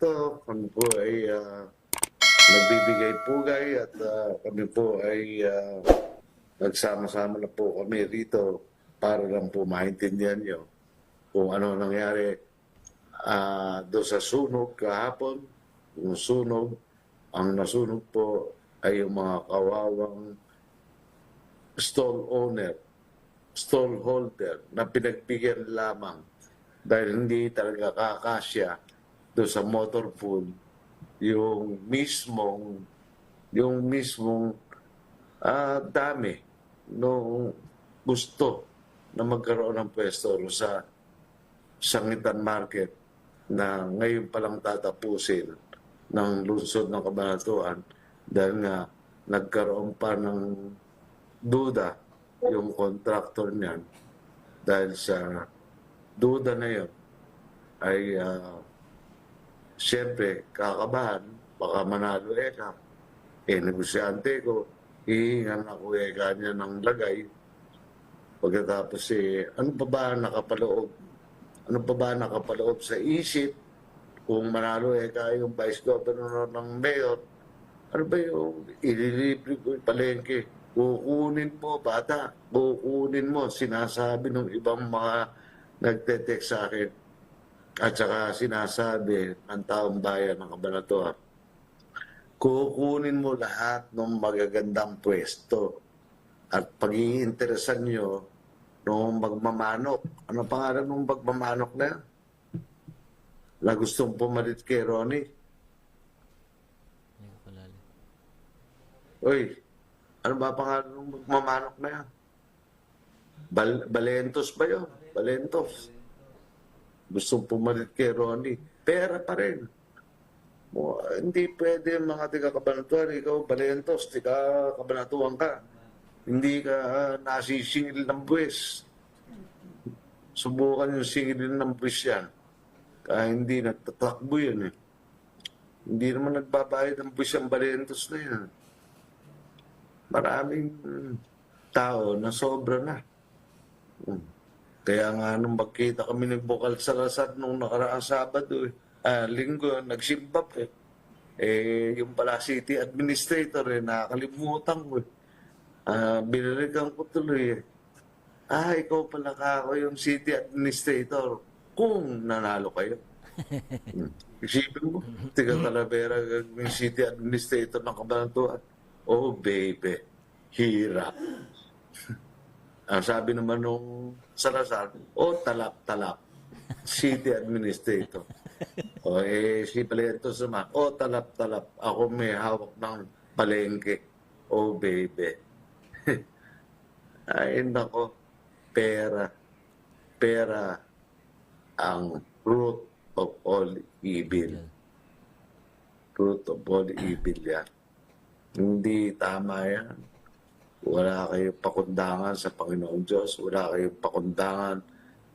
rito. Kami po ay ah, nagbibigay pugay at ah, kami po ay ah, nagsama-sama na po kami rito para lang po maintindihan nyo kung ano nangyari ah doon sa sunog kahapon. Yung sunog, ang nasunog po ay yung mga kawawang stall owner, stall holder na pinagbigyan lamang dahil hindi talaga kakasya doon sa motor pool yung mismong yung mismong ah, dami nung gusto na magkaroon ng pwesto sa Sangitan Market na ngayon palang tatapusin ng lungsod ng Kabanatuan dahil nga nagkaroon pa ng duda yung contractor niyan dahil sa duda na yun ay ah, siyempre kakabahan baka manalo eka eh negosyante ko hihingan ako eka niya ng lagay. Pagkatapos eh ano pa ba nakapaloob? Ano pa ba nakapaloob sa isip? Kung manalo eka yung vice governor ng mayor ano ba yung ililibre ko yung palengke? Kukunin mo bata kukunin mo sinasabi ng ibang mga nagte-text sa akin at saka sinasabi ng taong bayan ng Kabanatuan kukunin mo lahat ng magagandang pwesto at pag-iinteresan nyo nung magmamanok. Ano pangalan nung magmamanok na yan? Na gustong pumalit kay Ronnie? Uy, ano ba pangalan nung magmamanok na yan? Bal Balentos ba yun? Balentos. Gustong pumalit kay Ronnie. Pera pa rin. Mo, hindi pwede mga tiga kabanatuan, ikaw Balentos, tiga kabanatuan ka. Hindi ka ah, nasisingil ng buwis. Subukan yung singilin ng buwis yan. Kaya hindi nagtatakbo yun eh. Hindi naman nagbabayad ng buwis ang Balentos na yan maraming mm, tao na sobra na. Mm. Kaya nga nung magkita kami ng Bukal Salazar nung nakaraang Sabado, eh, ah, linggo, nagsimba eh. Eh, yung pala city administrator eh, nakakalimutan ko eh. Ah, binalikan ko tuloy eh. Ah, ikaw pala ka ako yung city administrator kung nanalo kayo. Hmm. Isipin mo, tiga Talavera yung city administrator ng Kabanatuan. Oh, baby, hirap. Ang sabi naman nung Salazar, oh, talap-talap. City administrator. o eh, si Palientos naman, oh, talap-talap. Ako may hawak ng palengke. Oh, baby. Ay, nako. Pera. Pera ang root of all evil. Root of all evil yan. Hindi tama yan. Wala kayong pakundangan sa Panginoon Diyos. Wala kayong pakundangan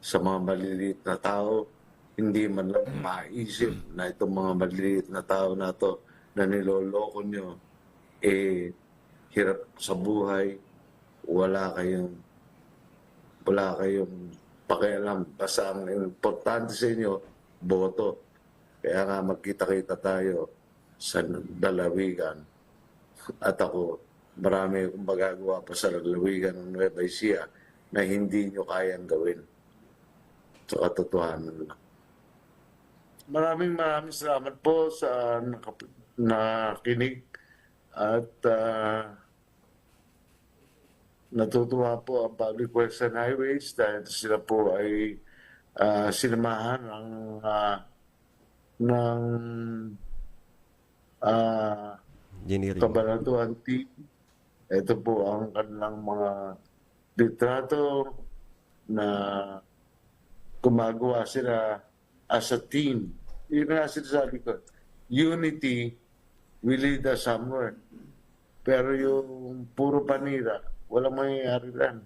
sa mga maliliit na tao. Hindi man lang maisip na itong mga maliliit na tao na to na niloloko nyo, eh, hirap sa buhay. Wala kayong wala kayong pakialam. Basta ang importante sa inyo, boto. Kaya nga magkita-kita tayo sa dalawigan. At ako, marami akong magagawa pa sa lalawigan ng Nueva Ecija na hindi nyo kayang gawin. Sa katotohanan lang. Maraming maraming salamat po sa nakap- nakinig at ah, natutuwa po ang Public Works and Highways dahil sila po ay ah, sinamahan ng ah, ng ah, Engineering. Kabanatuan team. Ito po ang kanilang mga litrato na gumagawa sila as a team. Yun nga sinasabi ko. Unity will lead us somewhere. Pero yung puro panira, walang mangyayari lang.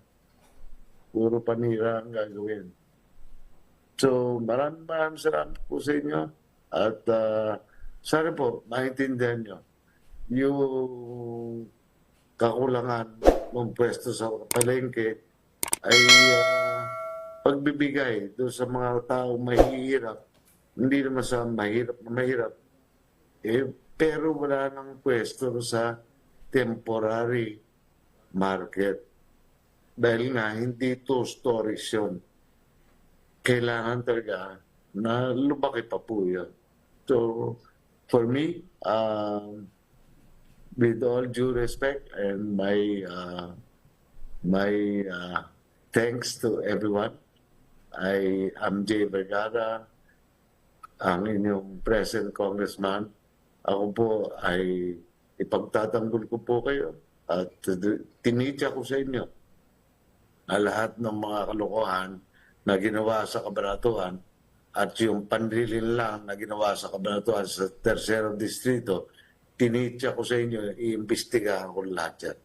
Puro panira ang gagawin. So, maraming maraming salamat po sa inyo. At ah, sana po, maintindihan nyo yung kakulangan ng pwesto sa palengke ay ah, pagbibigay doon sa mga taong mahihirap hindi naman sa mahirap na mahirap. Eh, pero wala nang pwesto sa temporary market. Dahil nga, hindi two stories yun. Kailangan talaga na lumaki pa po yun. So, for me, um, with all due respect and my uh, my uh, thanks to everyone, I am Jay Vergara, ang inyong present congressman. Ako po ay ipagtatanggol ko po kayo at tinitya ko sa inyo na lahat ng mga kalokohan na ginawa sa kabanatuhan at yung panlilin lang na ginawa sa kabanatuhan sa tercero distrito, tinitya ko sa inyo, iimbestigahan ko lahat yan.